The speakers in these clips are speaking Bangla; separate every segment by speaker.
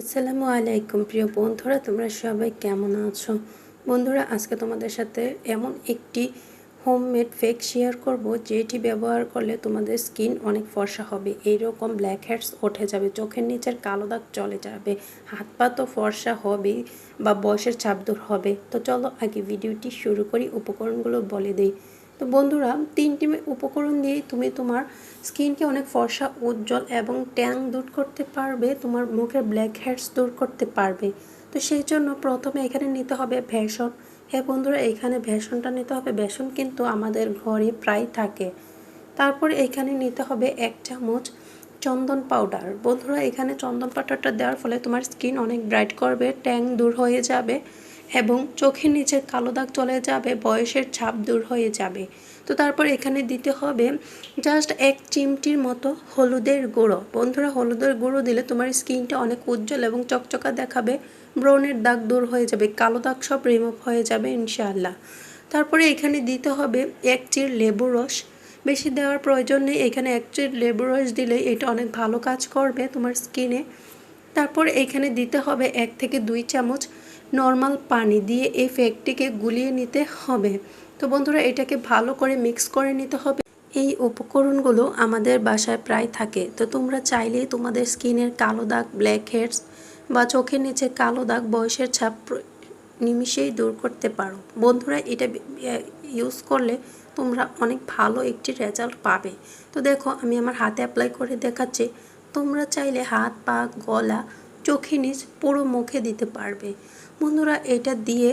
Speaker 1: আসসালামু আলাইকুম, প্রিয় বন্ধুরা, তোমরা সবাই কেমন আছো? বন্ধুরা, আজকে তোমাদের সাথে এমন একটি হোমমেড ফেক শেয়ার করব, যেটি ব্যবহার করলে তোমাদের স্কিন অনেক ফর্সা হবে। এইরকম ব্ল্যাক হেডস উঠে যাবে, চোখের নিচের কালো দাগ চলে যাবে, হাত পা তো ফর্সা হবে বা বয়সের চাপ দূর হবে। তো চলো আগে ভিডিওটি শুরু করি, উপকরণগুলো বলে দিই। তো বন্ধুরা, তিনটি উপকরণ দিয়েই তুমি তোমার স্কিনকে অনেক ফর্সা, উজ্জ্বল এবং ট্যাং দূর করতে পারবে, তোমার মুখের ব্ল্যাক হেডস দূর করতে পারবে। তো সেই জন্য প্রথমে এখানে নিতে হবে ভেষণ হ্যাঁ বন্ধুরা, এখানে ভেষণটা নিতে হবে। বেসন কিন্তু আমাদের ঘরে প্রায় থাকে। তারপর এখানে নিতে হবে এক চামচ চন্দন পাউডার। বন্ধুরা, এখানে চন্দন পাউডারটা দেওয়ার ফলে তোমার স্কিন অনেক ব্রাইট করবে, ট্যাং দূর হয়ে যাবে। এবং চোখের নিচের কালো দাগ চলে যাবে, বয়সের ছাপ দূর হয়ে যাবে। তো তারপর এখানে দিতে হবে জাস্ট এক চিমটির মতো হলুদের গুঁড়ো। বন্ধুরা, হলুদের গুঁড়ো দিলে তোমার স্কিনটা অনেক উজ্জ্বল এবং চকচকা দেখাবে, ব্রণের দাগ দূর হয়ে যাবে, কালো দাগ সব রিমুভ হয়ে যাবে ইনশাআল্লাহ। তারপরে এখানে দিতে হবে এক চির লেবু রস। বেশি দেওয়ার প্রয়োজন নেই, এখানে এক চির লেবু রস দিলে এটা অনেক ভালো কাজ করবে তোমার স্কিনে। তারপর এখানে দিতে হবে এক থেকে দুই চামচ নর্মাল পানি দিয়ে এই ফেকটিকে গুলিয়ে নিতে হবে। তো বন্ধুরা, এটাকে ভালো করে মিক্স করে নিতে হবে। এই উপকরণগুলো আমাদের বাসায় প্রায় থাকে। তো তোমরা চাইলেই তোমাদের স্কিনের কালো দাগ, ব্ল্যাক হেডস বা চোখের নিচে কালো দাগ, বয়সের ছাপ নিমিশেই দূর করতে পারো। বন্ধুরা, এটা ইউজ করলে তোমরা অনেক ভালো একটি রেজাল্ট পাবে। তো দেখো, আমি আমার হাতে অ্যাপ্লাই করে দেখাচ্ছি। তোমরা চাইলে হাত, পা, গলা চোখে নিচ পুরো মুখে দিতে পারবে। বন্ধুরা, এটা দিয়ে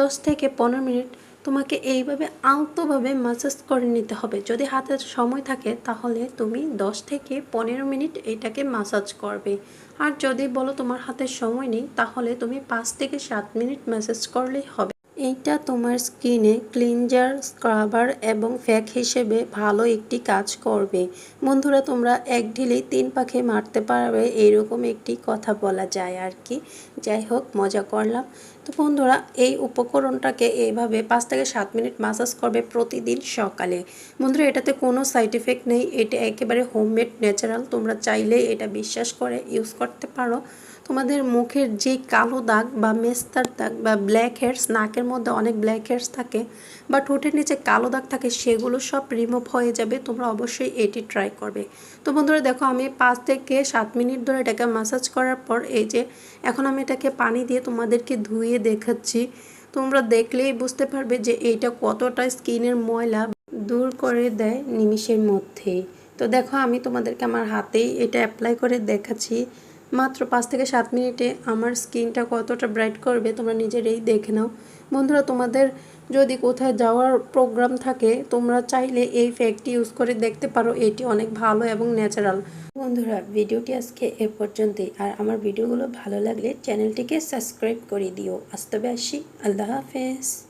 Speaker 1: দশ থেকে পনেরো মিনিট তোমাকে এইভাবে আলতোভাবে ম্যাসাজ করে নিতে হবে। যদি হাতের সময় থাকে, তাহলে তুমি দশ থেকে পনেরো মিনিট এটাকে ম্যাসাজ করবে। আর যদি বলো তোমার হাতে সময় নেই, তাহলে তুমি পাঁচ থেকে সাত মিনিট ম্যাসাজ করলেই হবে। এইটা তোমার স্কিনে ক্লিনজার, স্ক্রাবার এবং ফ্যাক হিসেবে ভালো একটি কাজ করবে। বন্ধুরা, তোমরা এক ঢিলেই তিন পাখে মারতে পারবে, এইরকম একটি কথা বলা যায় আর কি। যাই হোক, মজা করলাম। তো বন্ধুরা, এই উপকরণটাকে এইভাবে পাঁচ থেকে সাত মিনিট মাসাজ করবে প্রতিদিন সকালে। বন্ধুরা, এটাতে কোনো সাইড এফেক্ট নেই, এটা একেবারে হোমমেড ন্যাচারাল তোমরা চাইলে এটা বিশ্বাস করে ইউজ করতে পারো। তোমাদের মুখের যে কালো দাগ বা মেস্তার দাগ বা ব্ল্যাক হেয়ার্স নাকের মধ্যে অনেক ব্ল্যাক হেয়ার্স থাকে বা ঠোঁটের নিচে কালো দাগ থাকে, সেগুলো সব রিমুভ হয়ে যাবে, তোমরা অবশ্যই এটি ট্রাই করবে। তো বন্ধুরা, দেখো, আমি পাঁচ থেকে সাত মিনিট ধরে এটাকে মাসাজ করার পর, এই যে, এখন আমি এটাকে পানি দিয়ে তোমাদেরকে ধুয়ে দেখাচ্ছি। তোমরা দেখলেই বুঝতে পারবে যে এইটা কতটা স্কিনের ময়লা দূর করে দেয় নিমিষের মধ্যেই। তো দেখো, আমি তোমাদেরকে আমার হাতেই এটা অ্যাপ্লাই করে দেখাচ্ছি। মাত্র পাঁচ থেকে সাত মিনিটে আমার স্কিনটা কতটা ব্রাইট করবে তোমরা নিজেরাই দেখে নাও। বন্ধুরা, তোমাদের যদি কোথায় যাওয়ার প্রোগ্রাম থাকে, তোমরা চাইলে এই ফ্যাকটি ইউজ করে দেখতে পারো। এটি অনেক ভালো এবং ন্যাচারাল। বন্ধুরা, ভিডিওটি আজকে এ পর্যন্তই। আর আমার ভিডিওগুলো ভালো লাগলে চ্যানেলটিকে সাবস্ক্রাইব করে দিও। আসতে আসি। আল্লাহ হাফেজ।